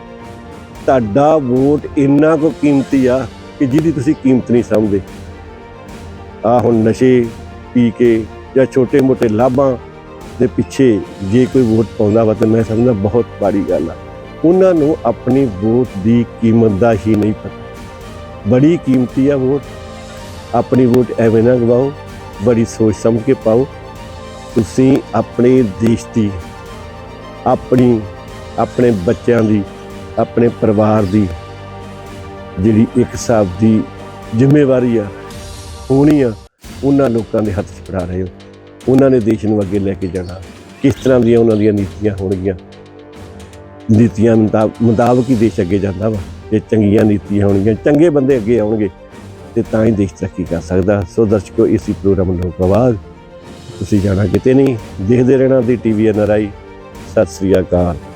ਤੁਹਾਡਾ ਵੋਟ ਇੰਨਾ ਕੁ ਕੀਮਤੀ ਆ ਕਿ ਜਿਹਦੀ ਤੁਸੀਂ ਕੀਮਤ ਨਹੀਂ ਸਮਝਦੇ। ਆ ਹੁਣ ਨਸ਼ੇ ਪੀ ਕੇ ਜਾਂ ਛੋਟੇ-ਮੋਟੇ ਲਾਭਾਂ ਦੇ ਪਿੱਛੇ ਜੇ ਕੋਈ ਵੋਟ ਪਾਉਂਦਾ ਵਾ ਤਾਂ ਮੈਂ ਸਮਝਦਾ ਬਹੁਤ ਮਾੜੀ ਗੱਲ ਆ। ਉਹਨਾਂ ਨੂੰ ਆਪਣੀ ਵੋਟ ਦੀ ਕੀਮਤ ਦਾ ਹੀ ਨਹੀਂ ਪਤਾ। ਬੜੀ ਕੀਮਤੀ ਆ ਵੋਟ। ਆਪਣੀ ਵੋਟ ਐਵੇਂ ਨਾ ਗਵਾਓ, ਬੜੀ ਸੋਚ ਸਮਝ ਕੇ ਪਾਓ। ਤੁਸੀਂ ਆਪਣੇ ਦੇਸ਼ ਦੀ, ਆਪਣੀ, ਆਪਣੇ ਬੱਚਿਆਂ ਦੀ, ਆਪਣੇ ਪਰਿਵਾਰ ਦੀ ਜਿਹੜੀ ਇੱਕ ਹਿਸਾਬ ਦੀ ਜ਼ਿੰਮੇਵਾਰੀ ਆ, ਹੋਣੀ ਆ, ਉਹਨਾਂ ਲੋਕਾਂ ਦੇ ਹੱਥ 'ਚ ਫੜਾ ਰਹੇ ਹੋ। ਉਹਨਾਂ ਨੇ ਦੇਸ਼ ਨੂੰ ਅੱਗੇ ਲੈ ਕੇ ਜਾਣਾ। ਕਿਸ ਤਰ੍ਹਾਂ ਦੀਆਂ ਉਹਨਾਂ ਦੀਆਂ ਨੀਤੀਆਂ ਹੋਣਗੀਆਂ? ਨੀਤੀਆਂ ਮੁਤਾਬ- ਮੁਤਾਬਕ ਹੀ ਦੇਸ਼ ਅੱਗੇ ਜਾਂਦਾ ਵਾ। ਜੇ ਚੰਗੀਆਂ ਨੀਤੀਆਂ ਹੋਣਗੀਆਂ, ਚੰਗੇ ਬੰਦੇ ਅੱਗੇ ਆਉਣਗੇ, ਤੇ ਤਾਂ ਹੀ ਦੇਸ਼ ਤਰੱਕੀ ਕਰ ਸਕਦਾ। ਸੋ ਦਰਸ਼ਕੋ, ਇਸੀ ਪ੍ਰੋਗਰਾਮ ਨੂੰ ਪ੍ਰਵਾਦ ਤੁਸੀਂ ਜਾਣਾ ਕਿਤੇ ਨਹੀਂ। ਦੇਖਦੇ ਰਹਿਣਾ ਦੀ ਟੀਵੀ ਐਨਆਰਆਈ ਸਤਿ ਸ੍ਰੀ ਅਕਾਲ।